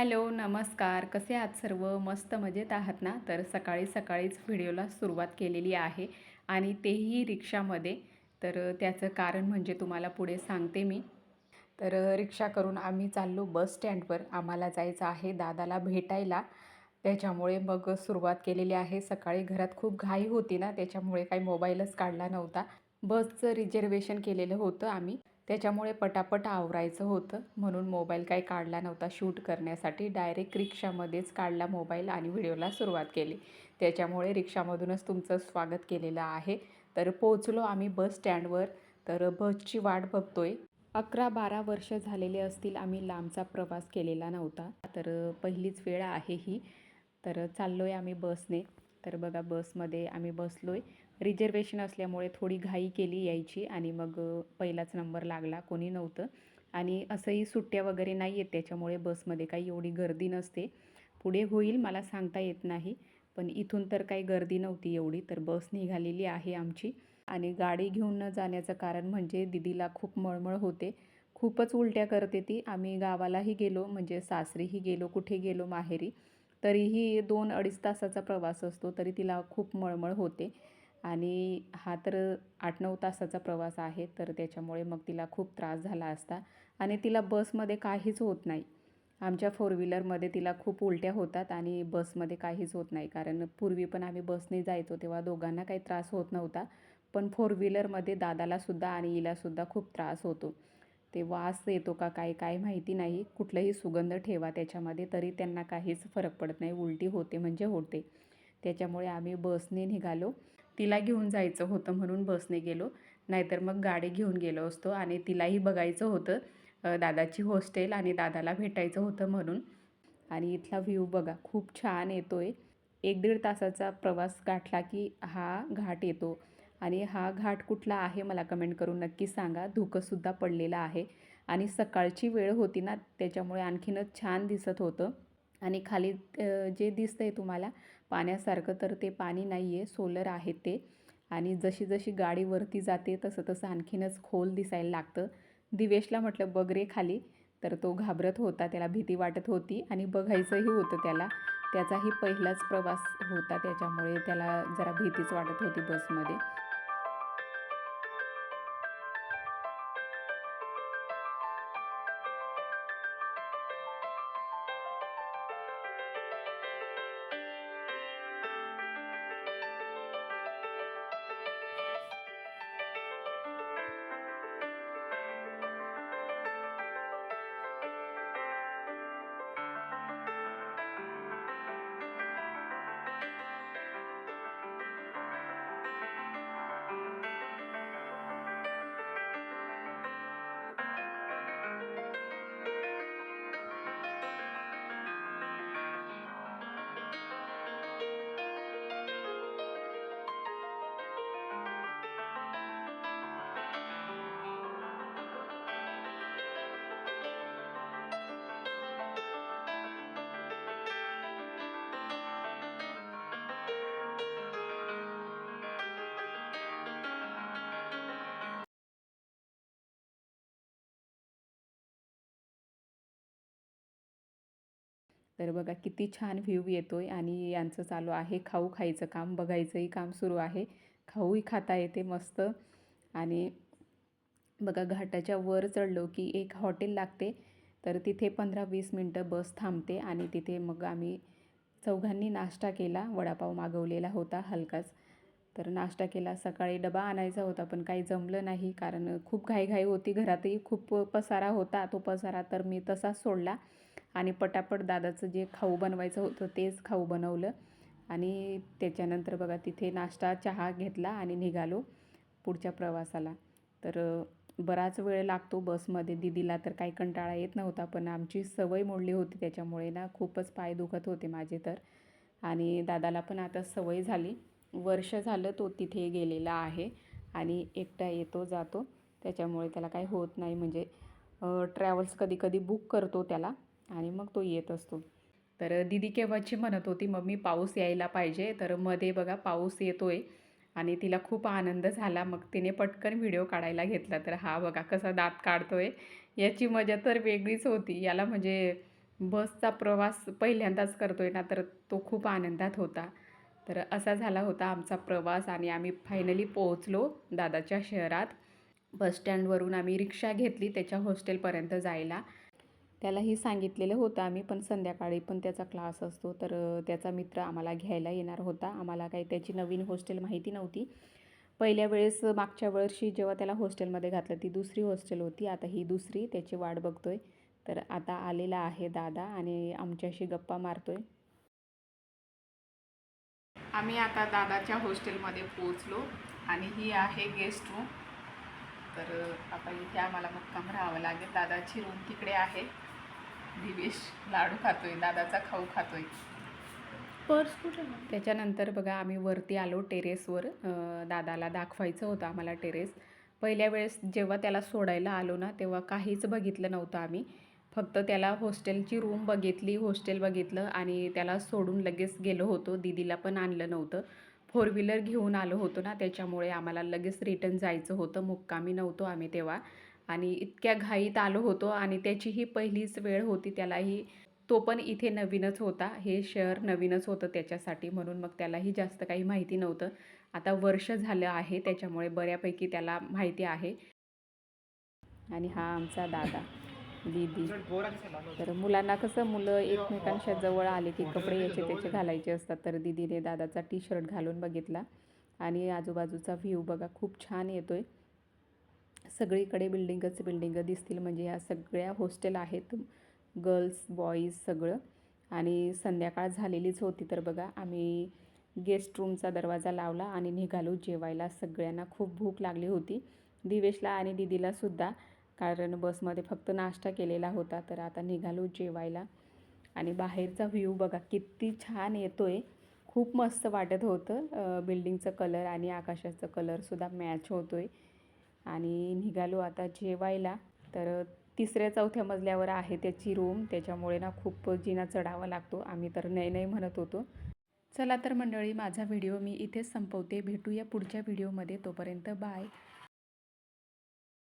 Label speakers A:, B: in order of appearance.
A: Hello नमस्कार. कसे आहात सर्व? मस्त मजेत आहात ना? तर सकाळी सकाळीच व्हिडिओला सुरुवात केलेली आहे आणि तेही रिक्षामध्ये. तर त्याचं कारण म्हणजे तुम्हाला पुढे सांगते मी. तर रिक्षा करून आम्ही चाललो बस स्टँडवर. आम्हाला जायचं आहे दादाला भेटायला. त्याच्यामुळे मग सुरुवात केलेली आहे. सकाळी घरात खूप घाई होती ना त्याच्यामुळे काही मोबाईलच काढला नव्हता. बसचं रिझर्वेशन केलेलं होतं आम्ही. त्याच्यामुळे पटापट आवरायचं होतं. म्हणून मोबाईल काही काढला नव्हता. शूट करण्यासाठी डायरेक्ट रिक्षामध्येच काढला मोबाईल आणि व्हिडिओला सुरुवात केली. त्याच्यामुळे रिक्षामधूनच तुमचं स्वागत केलेलं आहे. तर पोचलो आम्ही बस स्टँडवर. तर बसची वाट बघतोय. अकरा बारा वर्ष झालेले असतील आम्ही लांबचा प्रवास केलेला नव्हता. तर पहिलीच वेळ आहे ही. तर चाललो आहे आम्ही बसने. तर बघा बसमध्ये आम्ही बसलो आहे रिजर्वेशन असल्यामुळे थोडी घाई केली यायची आणि मग पहिलाच नंबर लागला कोणी नव्हतं. आणि असंही सुट्ट्या वगैरे नाही आहेत त्याच्यामुळे बसमध्ये काही एवढी गर्दी नसते. पुढे होईल मला सांगता येत नाही पण इथून तर काही गर्दी नव्हती एवढी तर बस निघालेली आहे आमची. आणि गाडी घेऊन न जाण्याचं कारण म्हणजे दिदीला खूप मळमळ होते. खूपच उलट्या करते ती. आम्ही गावालाही गेलो म्हणजे सासरीही गेलो कुठे गेलो माहेरी तरीही दोन अडीच तासाचा प्रवास असतो तरी तिला खूप मळमळ होते. आणि हा तर आठ नऊ तासाचा प्रवास आहे तर त्याच्यामुळे मग तिला खूप त्रास झाला असता. आणि तिला बसमध्ये काहीच होत नाही. आमच्या फोर व्हीलरमध्ये तिला खूप उलट्या होतात आणि बसमध्ये काहीच होत नाही. कारण पूर्वी पण आम्ही बसने जायचो तेव्हा दोघांना काही त्रास होत नव्हता. पण फोर व्हीलरमध्ये दादालासुद्धा आणि हिलासुद्धा खूप त्रास होतो. ते वास येतो का काय काय माहिती नाही. कुठलंही सुगंध ठेवा त्याच्यामध्ये तरी त्यांना काहीच फरक पडत नाही. उलटी होते म्हणजे होते. त्याच्यामुळे आम्ही बसने निघालो. तिला घेऊन जायचं होतं म्हणून बसने गेलो. नाहीतर मग गाडी घेऊन गेलो असतो आणि तिलाही बघायचं होतं. दादाची हॉस्टेल आणि दादाला भेटायचं होतं म्हणून. आणि इथला व्ह्यू बघा खूप छान येतो आहे एक दीड तासाचा प्रवास गाठला की हा घाट येतो. आणि हा घाट कुठला आहे मला कमेंट करून नक्की सांगा. धुकंसुद्धा पडलेलं आहे. आणि सकाळची वेळ होती ना त्याच्यामुळे आणखीनच छान दिसत होतं. आणि खाली जे दिसतं आहे तुम्हाला पाण्यासारखं तर ते पाणी नाही आहे सोलर आहे ते. आणि जशी जशी गाडी वरती जाते तसं तसं आणखीनच खोल दिसायला लागतं. दिवेशला म्हटलं बघ रे खाली. तर तो घाबरत होता त्याला भीती वाटत होती आणि बघायचंही होतं त्याला. त्याचाही पहिलाच प्रवास होता त्याच्यामुळे त्याला जरा भीतीच वाटत होती बसमध्ये. तर बघा किती छान व्ह्यू येतो आहे आणि यांचं चालू आहे. खाऊ खायचं काम बघायचंही काम सुरू आहे. खाऊही खाता येते मस्त. आणि बघा घाटाच्या वर चढलो की एक हॉटेल लागते. तर तिथे पंधरा वीस मिनटं बस थांबते आणि तिथे मग आम्ही चौघांनी नाश्ता केला. वडापाव मागवलेला होता हलकाच. तर नाश्ता केला. सकाळी डबा आणायचा होता पण काही जमलं नाही कारण खूप घाईघाई होती. घरातही खूप पसारा होता. तो पसारा तर मी तसाच सोडला. आणि पटापट दादाचं जे खाऊ बनवायचं होतं तेच खाऊ बनवलं. आणि त्याच्यानंतर बघा तिथे नाश्ता चहा घेतला आणि निघालो पुढच्या प्रवासाला. तर बराच वेळ लागतो बसमध्ये. दीदीला तर काही कंटाळा येत नव्हता पण आमची सवय मोडली होती त्याच्यामुळे ना खूपच पाय दुखत होते माझे तर. आणि दादाला पण आता सवय झाली. वर्ष झालं तो तिथे गेलेला आहे आणि एकटा येतो जातो. त्याच्यामुळे त्याला काही होत नाही. म्हणजे ट्रॅव्हल्स कधी कधी बुक करतो त्याला. आणि मग तो येत असतो. तर दिदी केव्हाची म्हणत होती मम्मी पाऊस यायला पाहिजे. तर मध्ये बघा पाऊस येतो आहे आणि तिला खूप आनंद झाला. मग तिने पटकन व्हिडिओ काढायला घेतला. तर हा बघा कसा दात काढतो आहे याची मजा तर वेगळीच होती. याला म्हणजे बसचा प्रवास पहिल्यांदाच करतो आहे ना तर तो खूप आनंदात होता. तर असा झाला होता आमचा प्रवास आणि आम्ही फायनली पोहोचलो दादाच्या शहरात. बसस्टँडवरून आम्ही रिक्षा घेतली त्याच्या हॉस्टेलपर्यंत जायला. त्यालाही सांगितलेलं होतं आम्ही पण संध्याकाळी पण त्याचा क्लास असतो. तर त्याचा मित्र आम्हाला घ्यायला येणार होता. आम्हाला काही त्याची नवीन हॉस्टेल माहिती नव्हती. पहिल्या वेळेस मागच्या वर्षी जेव्हा त्याला हॉस्टेलमध्ये घातलं ती दुसरी हॉस्टेल होती. आता ही दुसरी त्याची वाट बघतोय. तर आता आलेला आहे दादा आणि आमच्याशी गप्पा मारतोय. आम्ही आता दादाच्या हॉस्टेलमध्ये पोहोचलो आणि ही आहे गेस्ट रूम तर आता इथे आम्हाला मुक्काम राहावं लागेल. दादाची रूम तिकडे आहे. दिवेश लाडू खातोय दादाचा खाऊ खातोय.
B: पर्स कुठे
A: त्याच्यानंतर बघा आम्ही वरती आलो टेरेसवर. दादाला दाखवायचं होतं आम्हाला टेरेस. पहिल्या वेळेस जेव्हा त्याला सोडायला आलो ना तेव्हा काहीच बघितलं नव्हतं आम्ही. फक्त त्याला हॉस्टेलची रूम बघितली हॉस्टेल बघितलं आणि त्याला सोडून लगेच गेलो होतो. दीदीला पण आणलं नव्हतं. फोर व्हीलर घेऊन आलो होतो ना त्याच्यामुळे आम्हाला लगेच रिटर्न जायचं होतं. मुक्कामी नव्हतो आम्ही तेव्हा. आणि इतक्या घाईत आलो होतो आणि त्याची ही पहिलीच वेळ होती त्यालाही. तो पण इथे नवीनच होता. हे शहर नवीनच होतं त्याच्यासाठी म्हणून मग त्यालाही जास्त काही माहिती नव्हतं. आता वर्ष झालं आहे त्याच्यामुळे बऱ्यापैकी त्याला माहिती आहे. आणि हा आमचा दादा दीदी. तर मुलांना कसं मुलं एकमेकांच्या जवळ आले की कपडे याचे त्याचे घालायचे असतात. तर दीदीने दादाचा टी शर्ट घालून बघितला. आणि आजूबाजूचा व्ह्यू बघा खूप छान येतोय. सगळीकडे बिल्डिंगच बिल्डिंग दिसतील? म्हणजे ह्या सगळ्या हॉस्टेल आहेत गर्ल्स बॉईज सगळं. आणि संध्याकाळ झालेलीच होती तर बघा आम्ही गेस्ट रूमचा दरवाजा लावला आणि निघालो जेवायला. सगळ्यांना खूप भूक लागली होती दिवेशला आणि दिदीला सुद्धा कारण बसमध्ये फक्त नाश्ता केलेला होता. तर आता निघालो जेवायला. आणि बाहेरचा व्ह्यू बघा किती छान येतो आहे खूप मस्त वाटत होतं बिल्डिंगचं कलर आणि आकाशाचं कलरसुद्धा मॅच होतो आहे आणि निघालो आता जेवायला. तर तिसऱ्या चौथ्या मजल्यावर आहे त्याची रूम त्याच्यामुळे ना खूप जिना चढावा लागतो. आम्ही तर नाही नाही म्हणत होतो. चला तर मंडळी माझा व्हिडिओ मी इथेच संपवते. भेटूया पुढच्या व्हिडिओमध्ये तोपर्यंत बाय